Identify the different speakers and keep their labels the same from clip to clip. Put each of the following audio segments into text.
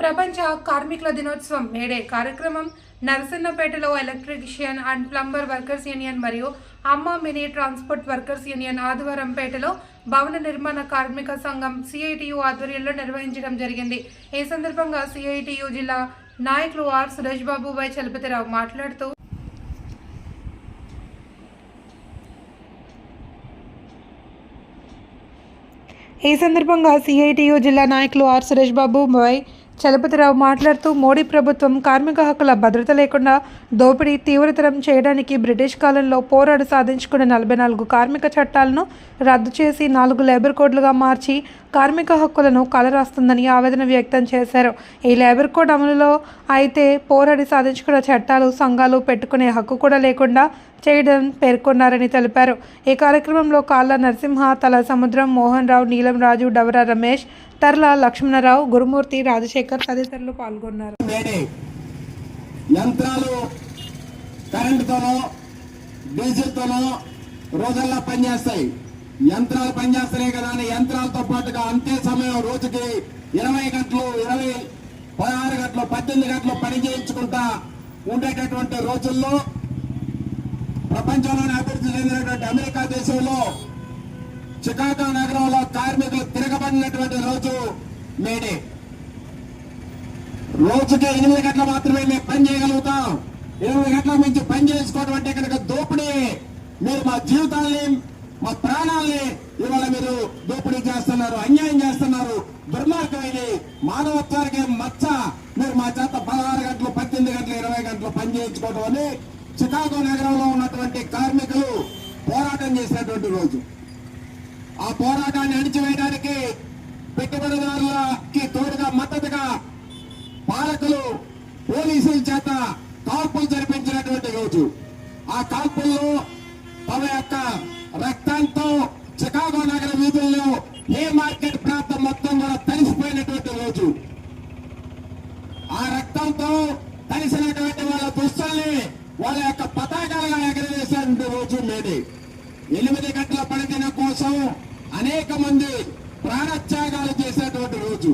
Speaker 1: ప్రపంచ కార్మికుల దినోత్సవం మేడే కార్యక్రమం నరసన్నపేటలో electrician and plumber workers union మరియు అమ్మ మినీ ట్రాన్స్పోర్ట్ వర్కర్స్ యూనియన్ ఆదివారంపేటలో భవన నిర్మాణ కార్మిక సంఘం సిఐటియు ఆధ్వర్యంలో నిర్వహించడం జరిగింది. ఈ సందర్భంగా సిఐటియు జిల్లా నాయకులు ఆర్ సురేష్ బాబు వై చలపతిరావు మాట్లాడుతూ ఈ సందర్భంగా సిఐటియు జిల్లా నాయకులు ఆర్ సురేష్ బాబు వై చలపతిరావు మాట్లాడుతూ మోడీ ప్రభుత్వం కార్మిక హక్కుల భద్రత లేకుండా దోపిడీ తీవ్రతరం చేయడానికి బ్రిటిష్ కాలంలో పోరాడు సాధించుకున్న నలభై నాలుగు కార్మిక చట్టాలను రద్దు చేసి నాలుగు లేబర్ కోడ్లుగా మార్చి కార్మిక హక్కులను కలరాస్తుందని ఆవేదన వ్యక్తం చేశారు. ఈ లేబర్ కోడ్ అమలులో అయితే పోరాడి సాధించుకున్న చట్టాలు సంఘాలు పెట్టుకునే హక్కు కూడా లేకుండా చేయడం పేర్కొన్నారని తెలిపారు. ఈ కార్యక్రమంలో కాళ్ళ నరసింహ తల సముద్రం మోహన్ రావు నీలం రాజు డవర రమేష్ తర్ల లక్ష్మణరావు గురుమూర్తి రాజశేఖర్ తదితరులు పాల్గొన్నారు.
Speaker 2: యంత్రాలు కరెంటుతోనో డీజిల్తోనో రోజుల్లో పనిచేస్తాయి. యంత్రాలు పనిచేస్తున్నాయి కదా అని యంత్రాలతో పాటుగా అంతే సమయం రోజుకి ఇరవై గంటలు ఇరవై పదహారు గంటలు పద్దెనిమిది గంటలు పని చేయించుకుంటా ఉండేటటువంటి రోజుల్లో ప్రపంచంలోనే అభివృద్ధి చెందినటువంటి అమెరికా దేశంలో చికాగో నగరంలో కార్మికులు తిరగబడినటువంటి రోజు మేడే. రోజుకి ఎనిమిది గంటలు మాత్రమే మేము పని చేయగలుగుతాం. ఎనిమిది గంటల మించి పని చేసుకోవడం అంటే కనుక దోపిడీ. మీరు మా జీవితాల్ని మా ప్రాణాల్ని ఇవాళ మీరు దోపిడీ చేస్తున్నారు అన్యాయం చేస్తున్నారు. దుర్మార్గం ఇది మానవత్వానికి మచ్చ. మీరు మా చేత పదహారు గంటలు పద్దెనిమిది గంటలు ఇరవై గంటలు పనిచేయించుకోవటం అని చికాగో నగరంలో ఉన్నటువంటి కార్మికులు పోరాటం చేసినటువంటి రోజు. ఆ పోరాటాన్ని అణిచివేయడానికి పెట్టుబడిదారులకి తోడుగా మద్దతుగా పాలకులు పోలీసుల చేత కాల్పులు జరిపించినటువంటి రోజు. ఆ కాల్పుల్లో రోజుల్లో ఏ మార్కెట్ ప్రాంతం మొత్తం కూడా తడిసిపోయినటువంటి రోజు. ఆ రక్తంతో తడిసినటువంటి వాళ్ళ దుస్తుల్ని వాళ్ళ యొక్క పతాకాలుగా ఎగరవేసినటువంటి రోజు మేడే ఎనిమిది గంటల పనిదినం కోసం అనేక మంది ప్రాణత్యాగాలు చేసేటువంటి రోజు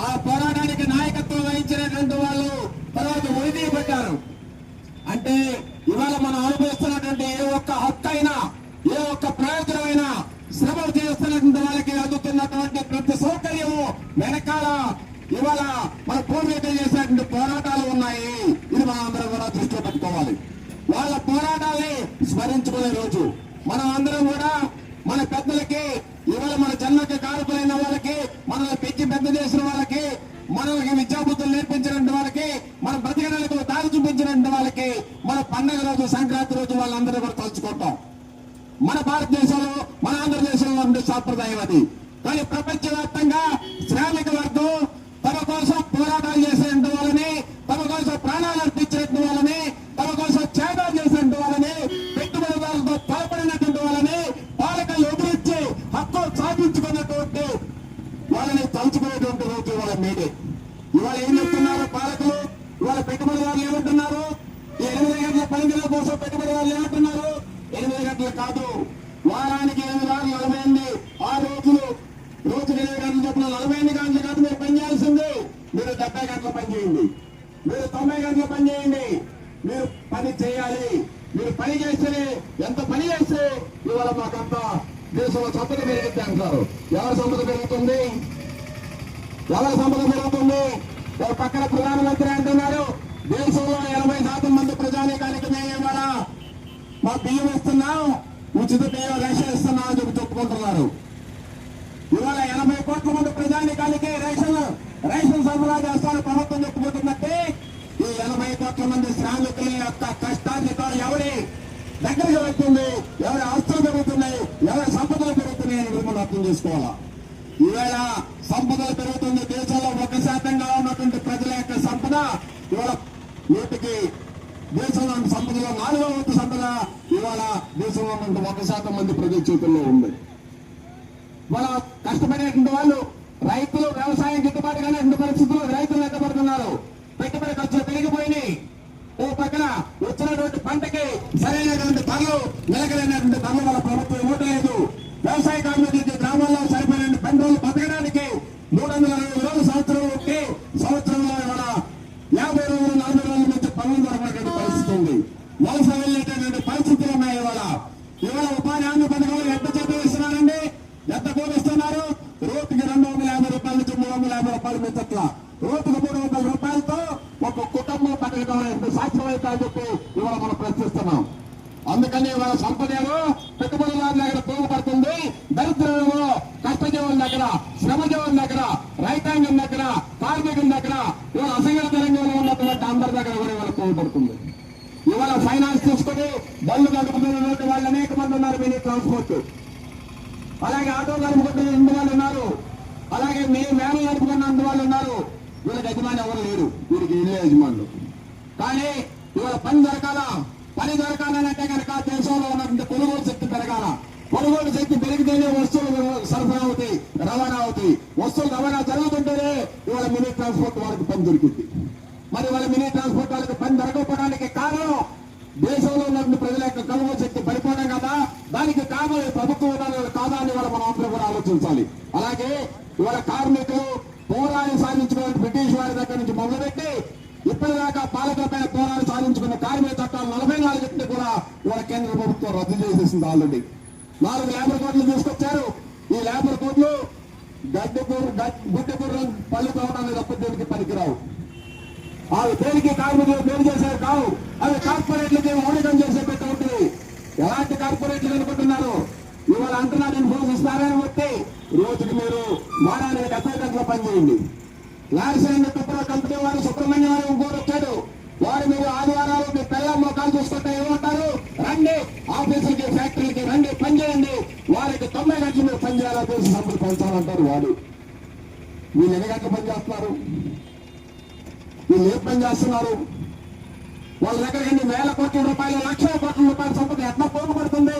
Speaker 2: ఆ పోరాటానికి నాయకత్వం వహించినటువంటి వాళ్ళు తర్వాత ఒడిది పెట్టారు అంటే ఇవాళ మనం అనుభవిస్తున్నటువంటి ఏ ఒక్క హక్కు అయినా ఏ ఒక్క ప్రయోజనమైనా శ్రమలు చేస్తున్నటువంటి వాళ్ళకి అందుతున్నటువంటి ప్రతి సౌకర్యము వెనకాల ఇవాళ మన పూర్వీకులు చేసినటువంటి పోరాటాలు ఉన్నాయి. ఇది మనం అందరం కూడా దృష్టిలో పెట్టుకోవాలి. వాళ్ళ పోరాటాల్ని స్మరించుకునే రోజు. మనం అందరం కూడా మన పెద్దలకి ఇవాళ మన జన్మకి కారకులైన వాళ్ళకి మనల్ని పెంచి పెద్ద చేసిన వాళ్ళకి మనకి విద్యాబుద్ధులు నేర్పించినటువంటి వాళ్ళకి మన బ్రతికడానికి దారి చూపించినటువంటి వాళ్ళకి మన పండగ రోజు సంక్రాంతి రోజు వాళ్ళందరూ కూడా తలుచుకుంటాం. మన భారతదేశంలో మన ఆంధ్రదేశంలో ఉండే సాంప్రదాయం అది. కానీ ప్రపంచవ్యాప్తంగా శ్రామిక వర్గం తమ కోసం పోరాటాలు చేసినటువంటి వాళ్ళని తమ కోసం ప్రాణాలు అర్పించినటువంటి వాళ్ళని తమ కోసం త్యాగాలు చేసినటువంటి వాళ్ళని పెట్టుబడిదారులతో పాల్పడినటువంటి వాళ్ళని పాలకులు ఎదురించి హక్కు సాధించుకున్నటువంటి వాళ్ళని తలుచుకునేటువంటి రోజు వాళ్ళ మీదే ఇవాళ ఏం చెప్తున్నారు పాలకులు? ఇవాళ పెట్టుబడిదారులు ఏమంటున్నారు? ఈ ఎనిమిది గంటల పనిదినం కోసం పెట్టుబడిదారులు ఏమంటున్నారు? ఎనిమిది గంటలు కాదు. వారానికి ఎనిమిది గంటలు నలభై ఎనిమిది. ఆరు రోజులు రోజుకి ఎనిమిది గంటలు చెప్పిన నలభై ఎనిమిది గంటలు కాదు మీరు పనిచేయాల్సింది మీరు డెబ్బై గంటలు పనిచేయండి మీరు తొంభై గంటలు పనిచేయండి మీరు పని చేయాలి. మీరు పని చేస్తే ఎంత పని చేస్తే ఇవాళ మాకంతా దేశంలో సంపద పెరిగింది అంటారు. ఎవరి సంపద పెరుగుతుంది? ఎవరి సంపద పెరుగుతుంది? పక్కన ప్రధానమంత్రి అంటున్నారు దేశంలో ఎనభై శాతం మంది ప్రజానీకానికి మేము మా బియ్యం ఇస్తున్నాం ఉచిత బియ్యం రేషన్ ఇస్తున్నాం అని చెప్పి చెప్పుకుంటున్నారు. ఇవాళ ఎనభై కోట్ల మంది ప్రజానికానికి రేషన్ రేషన్ సరఫరా చేస్తాను ప్రభుత్వం చెప్పుకుంటున్నట్టే ఈ ఎనభై కోట్ల మంది శ్రామికుల యొక్క కష్టార్జితం ఎవరి దగ్గరికి వెళ్తుంది ఎవరి ఆస్తులు పెరుగుతున్నాయి ఎవరి సంపదలు పెరుగుతున్నాయి అని మనం అర్థం చేసుకోవాలా? ఈవేళ సంపదలు పెరుగుతుంది దేశంలో ఒక శాతంగా ఉన్నటువంటి ప్రజల యొక్క సంపద ఇవాళ వీటికి దేశంలో సంపదలో నాలుగో వంతు సంపద. ఇవాళ దేశంలో ఉన్న ఒక శాతం మంది ప్రజల చేతుల్లో ఉంది. వాళ్ళ కష్టపడేటువంటి వాళ్ళు రైతులు వ్యవసాయం గిట్టుబాటు కానటువంటి పరిస్థితుల్లో రైతులు ఎట్టబడుతున్నారు పెట్టుబడి ఖర్చులు పెరిగిపోయినాయి. ఓ పక్కన వచ్చినటువంటి పంటకి సరైనటువంటి ధరలు నిలకడైనటువంటి ధరలు వాళ్ళ ప్రభుత్వం ఇవ్వటం లేదు వ్యవసాయ కార్మికులు గ్రామాల్లో సరిపోయిన పంటలు బతకడానికి మూడు వందల అరవై రోజుల సంవత్సరం సంవత్సరం ఇవాళ ఉపాధి హామీ పథకంలో ఎంత జీతం ఇస్తున్నారండి ఎంత కూలి ఇస్తున్నారు రోజుకి రెండు వందల యాభై రూపాయల నుంచి మూడు వందల యాభై రూపాయలు మించట్ల రోజుకు మూడు వందల రూపాయలతో ఒక కుటుంబం బతకడం ఎంత సాధ్యమైతే అని చెప్పి ఇవాళ మనం ప్రశ్నిస్తున్నాం. అందుకని ఇవాళ సంపదేమో పెట్టుబడిదారుల దగ్గర పోగుపడుతుంది దరిద్రులు కష్టజీవుల దగ్గర శ్రమజీవుల దగ్గర రైతాంగం దగ్గర కార్మికుల దగ్గర ఇవాళ అసంఘటిత రంగంలో ఉన్నటువంటి అందరి దగ్గర కూడా ఇవాళ పోగుపడుతుంది ఇవాళ ఫైనాన్స్ తీసుకుని బళ్ళు నడుపుతున్నటువంటి వాళ్ళు అనేక మంది ఉన్నారు మీ ట్రాన్స్పోర్ట్. అలాగే ఆటో నడుపుకుంటున్న రెండు వాళ్ళు ఉన్నారు. అలాగే మీరు మేము నడుపుకున్న వాళ్ళు ఉన్నారు. వీళ్ళకి యజమాని ఎవరు లేరు వీరికి ఇల్లే యజమానులు. కానీ ఇవాళ పని దొరకాల పని దొరకాలంటే కనుక దేశంలో ఉన్నటువంటి కొనుగోలు శక్తి పెరగాల. కొనుగోలు శక్తి పెరిగితేనే వస్తువులు సరఫరా అవుతాయి రవాణా అవుతాయి. వస్తువులు రవాణా జరుగుతుంటేనే ఇవాళ మినీ ట్రాన్స్పోర్ట్ వాళ్ళకి పని దొరికింది మరి వాళ్ళ మినీ ట్రాన్స్పోర్ట్ వాళ్ళకి పని దొరకపోవడానికి కారణం దేశంలో ఉన్నటువంటి ప్రజల యొక్క కొనుగోలు శక్తి పడిపోవడం కదా. దానికి కారణం ఈ ప్రభుత్వ విధానాలు కాదా అని వాళ్ళ మనం అందరూ కూడా ఆలోచించాలి. అలాగే ఇవాళ కార్మికులు పోరాడి సాధించుకున్న బ్రిటిష్ వారి దగ్గర నుంచి మొదలుపెట్టి ఇప్పటిదాకా పాలకులపైన పోరాడి సాధించుకున్న కార్మిక చట్టాలు నలభై నాలుగు కూడా ఇవాళ కేంద్ర ప్రభుత్వం రద్దు చేసేసింది ఆల్రెడీ. నాలుగు లేబర్ కోడ్లు తీసుకొచ్చారు. ఈ లేబర్ కోడ్లు గడ్డకూరు గుడ్డకూరు పళ్ళు కావడం తప్ప దీనికి పనికిరావు. అవి దేనికి కార్మికులు పేరు చేశారు కావు. అవి కార్పొరేట్లకి చేసే చేసేటటువంటి ఎలాంటి కార్పొరేట్లు అనుకుంటున్నారు ఇవాళ అంటున్నా నేను ఫోన్ ఇస్తారని వస్తే రోజుకి మీరు వారానికి డెబ్బై గంటల పనిచేయండి. చేయండి లారిసైన్ కంపెనీ వారు సుబ్రహ్మణ్యం వారు ఇంకోటి వచ్చాడు వారు మీరు ఆదివారాలు మీ పిల్లల మొక్కలు చూసుకుంటే ఏమంటారు? రండి ఆఫీసులకి ఫ్యాక్టరీలకి రండి పనిచేయండి. వారికి తొంభై గంటలు మీరు పని చేయాలా తెలిసి సంపద పెంచాలంటారు వాడు వీళ్ళు ఎన్ని గంటలు పనిచేస్తున్నారు వీళ్ళు ఏం పని చేస్తున్నారు? వాళ్ళ దగ్గర ఎన్ని వేల కోట్ల రూపాయలు లక్షల కోట్ల రూపాయల సంపద ఎట్లా పోతుంది